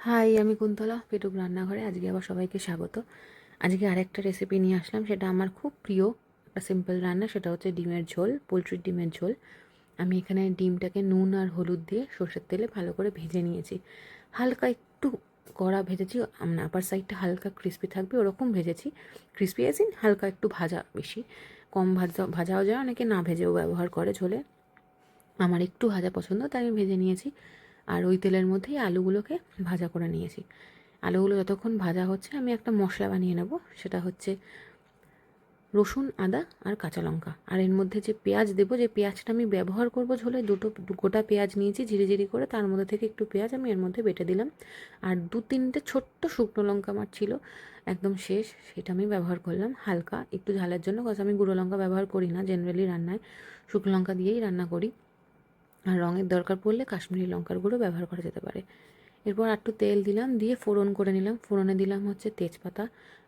High, আমি কুন্তলা, পেটুক রান্নাঘরে। আজকে আবার সবাইকে স্বাগত। আজকে আরেকটা রেসিপি নিয়ে আসলাম, সেটা আমার খুব প্রিয় একটা সিম্পল রান্না, সেটা হচ্ছে ডিমের ঝোল পোলট্রির ডিমের ঝোল। আমি এখানে ডিমটাকে নুন আর হলুদ দিয়ে সর্ষের তেলে ভালো করে ভেজে নিয়েছি। হালকা একটু কড়া ভেজেছি মানে আপার সাইডটা হালকা ক্রিস্পি থাকবে, ওরকম ভেজেছি। ক্রিস্পি এসিন হালকা একটু ভাজা বেশি। কম ভাজা, ভাজাও যায়, অনেকে না ভেজেও ব্যবহার করে ঝোলে। আমার একটু ভাজা পছন্দ, তাই আমি ভেজে নিয়েছি। আর ওই তেলের মধ্যেই আলুগুলোকে ভাজা করে নিয়েছি। আলুগুলো যতক্ষণ ভাজা হচ্ছে, আমি একটা মশলা বানিয়ে নেব। সেটা হচ্ছে রসুন, আদা আর কাঁচা লঙ্কা। আর এর মধ্যে যে পেঁয়াজ দেবো, যে পেঁয়াজটা আমি ব্যবহার করব ঝোলে, দুটো, গোটা পেঁয়াজ নিয়েছি ঝিরি ঝিরি করে, তার মধ্যে থেকে একটু পেঁয়াজ আমি এর মধ্যে বেটে দিলাম। আর দু তিনটে ছোট্ট শুকনো লঙ্কা আমার ছিল, একদম শেষ, সেটা আমি ব্যবহার করলাম হালকা। একটু ঝালের জন্য কাজ আমি গুঁড়ো লঙ্কা ব্যবহার করি না জেনারেলি রান্নায়। শুকনো লঙ্কা দিয়েই রান্না করি। আর রঙের দরকার পড়লে কাশ্মীরি লঙ্কার গুঁড়ো ব্যবহার করা যেতে পারে। এরপর একটু তেল দিলাম, দিয়ে ফোড়ন করে নিলাম। ফোড়নে দিলাম হচ্ছে তেজপাতা,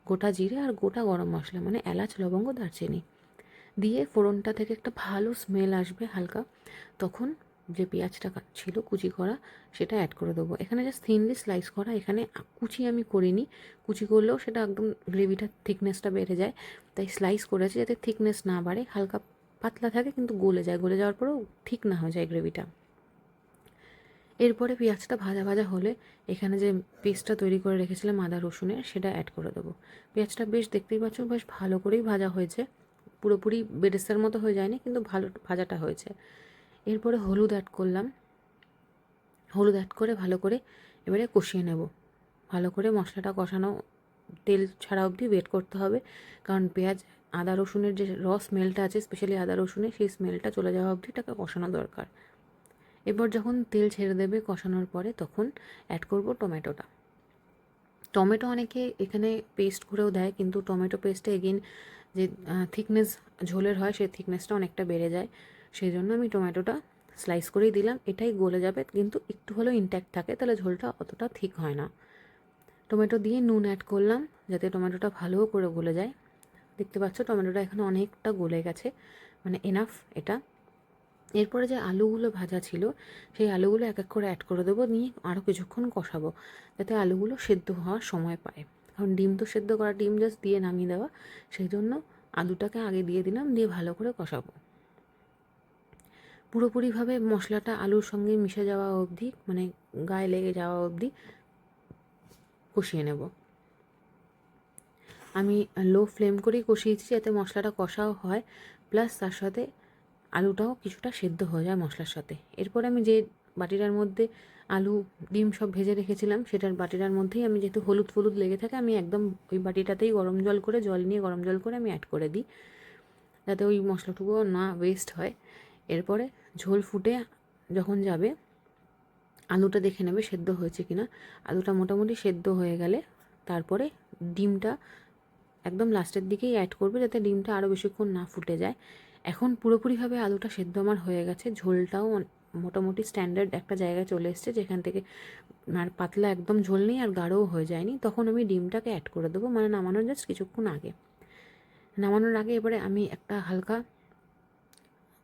গোটা জিরে আর গোটা গরম মশলা মানে এলাচ, লবঙ্গ, দারচিনি। দিয়ে ফোড়নটা থেকে একটা ভালো স্মেল আসবে হালকা। তখন যে পেঁয়াজটা ছিল কুচি করা, সেটা অ্যাড করে দেবো। এখানে জাস্ট থিনলি স্লাইস করা, এখানে কুচি আমি করিনি। কুচি করলেও সেটা একদম গ্রেভিটার থিকনেসটা বেড়ে যায়। তাই স্লাইস করেছি যাতে থিকনেস না বাড়ে, হালকা পাতলা থাকে কিন্তু গলে যায়। গলে যাওয়ার পরেও ঠিক না হয়ে যায় গ্রেভিটা এরপরে পেঁয়াজটা ভাজা ভাজা হলে এখানে যে পেস্টটা তৈরি করে রেখেছিলাম আদা, রসুনের, সেটা অ্যাড করে দেবো। পেঁয়াজটা বেশ দেখতেই পাচ্ছ, বেশ ভালো করেই ভাজা হয়েছে। পুরোপুরি বেরেস্তার মতো হয়ে যায়নি, কিন্তু ভালো ভাজাটা হয়েছে। এরপরে হলুদ অ্যাড করলাম। হলুদ অ্যাড করে ভালো করে এবারে কষিয়ে নেব। ভালো করে মশলাটা কষানো তেল ছাড়া অবধি ওয়েট করতে হবে। কারণ পেঁয়াজ, আদা, রসুনের যে র স্মেলটা আছে স্পেশালি আদা রসুনের সেই স্মেলটা চলে যাওয়া অবধি এটাকে কষানো দরকার। এরপর যখন তেল ছেড়ে দেবে কষানোর পরে তখন অ্যাড করব টমেটোটা। টমেটো অনেকে এখানে পেস্ট করেও দেয়, কিন্তু টমেটো পেস্টে এগেন যে থিকনেস ঝোলের হয়, সেই থিকনেসটা অনেকটা বেড়ে যায়। সেই জন্য আমি টমেটোটা স্লাইস করেই দিলাম। এটাই গলে যাবে, কিন্তু একটু হলেও ইনট্যাক্ট থাকে, তাহলে ঝোলটা অতটা ঠিক হয় না। টমেটো দিয়ে নুন অ্যাড করলাম, যাতে টমেটোটা ভালো করে গলে যায়। দেখতে পাচ্ছ, টমেটোটা এখন অনেকটা গলে গেছে মানে এনাফ এটা। এরপরে যে আলুগুলো ভাজা ছিল, সেই আলুগুলো এক এক করে অ্যাড করে দেবো, নিয়ে আরও কিছুক্ষণ কষাবো, যাতে আলুগুলো সেদ্ধ হওয়ার সময় পায়। কারণ ডিম তো সেদ্ধ করা ডিম জাস্ট দিয়ে নামিয়ে দেওয়া, সেই জন্য আলুটাকে আগে দিয়ে দিলাম, দিয়ে ভালো করে কষাবো। পুরোপুরিভাবে মশলাটা আলুর সঙ্গে মিশে যাওয়া অবধি মানে গায়ে লেগে যাওয়া অবধি কষিয়ে নেব। আমি লো ফ্লেম করেই কষিয়েছি যাতে মশলাটা কষাও হয় প্লাস তার সাথে আলুটাও কিছুটা সেদ্ধ হয়ে যায় মশলার সাথে। এরপর আমি যে বাটিটার মধ্যে আলু, ডিম সব ভেজে রেখেছিলাম, সেটার বাটিটার মধ্যেই আমি যেহেতু হলুদ ফলুদ লেগে থাকে, আমি একদম ওই বাটিটাতেই গরম জল করে, জল নিয়ে গরম জল করে আমি অ্যাড করে দিই, যাতে ওই মশলাটুকুও না ওয়েস্ট হয়। এরপরে ঝোল ফুটে যখন যাবে আলুটা দেখে নেবে সেদ্ধ হয়েছে কিনা। আলুটা মোটামুটি সেদ্ধ হয়ে গেলে তারপরে ডিমটা একদম লাস্টের দিকেই অ্যাড করবে যাতে ডিমটা আরও বেশিক্ষণ না ফুটে যায়। এখন পুরোপুরিভাবে আলুটা সেদ্ধ আমার হয়ে গেছে। ঝোলটাও মোটামুটি স্ট্যান্ডার্ড একটা জায়গায় চলে এসছে যেখান থেকে আর পাতলা একদম ঝোল নেই আর গাঢ়ও হয়ে যায়নি। তখন আমি ডিমটাকে অ্যাড করে দেবো মানে নামানোর জাস্ট কিছুক্ষণ আগে। নামানোর আগে এবারে আমি একটা হালকা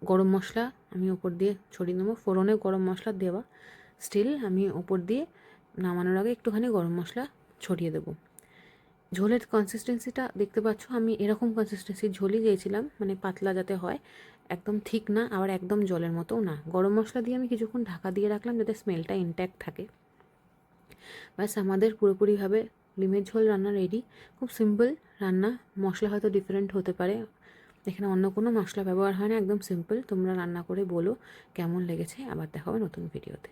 গরম মশলা আমি ওপর দিয়ে ছড়িয়ে নেব। ফোড়নে গরম মশলা দেওয়া। স্টিল আমি ওপর দিয়ে নামানোর আগে একটুখানি গরম মশলা ছড়িয়ে দেবো। ঝোলের কনসিস্টেন্সিটা দেখতে পাচ্ছ, আমি এরকম কনসিস্টেন্সি ঝোলই চেয়েছিলাম মানে পাতলা যাতে হয়, একদম ঠিক না, আবার একদম জলের মতোও না। গরম মশলা দিয়ে আমি কিছুক্ষণ ঢাকা দিয়ে রাখলাম যাতে স্মেলটা ইনট্যাক্ট থাকে। ব্যাস, আমাদের পুরোপুরিভাবে ডিমের ঝোল রান্না রেডি খুব সিম্পল রান্না, মশলা হয়তো ডিফারেন্ট হতে পারে। এখানে অন্য কোনো মশলা ব্যবহার হয় না, একদম সিম্পল তোমরা রান্না করে বলো, কেমন লেগেছে? আবার দেখা হবে নতুন ভিডিওতে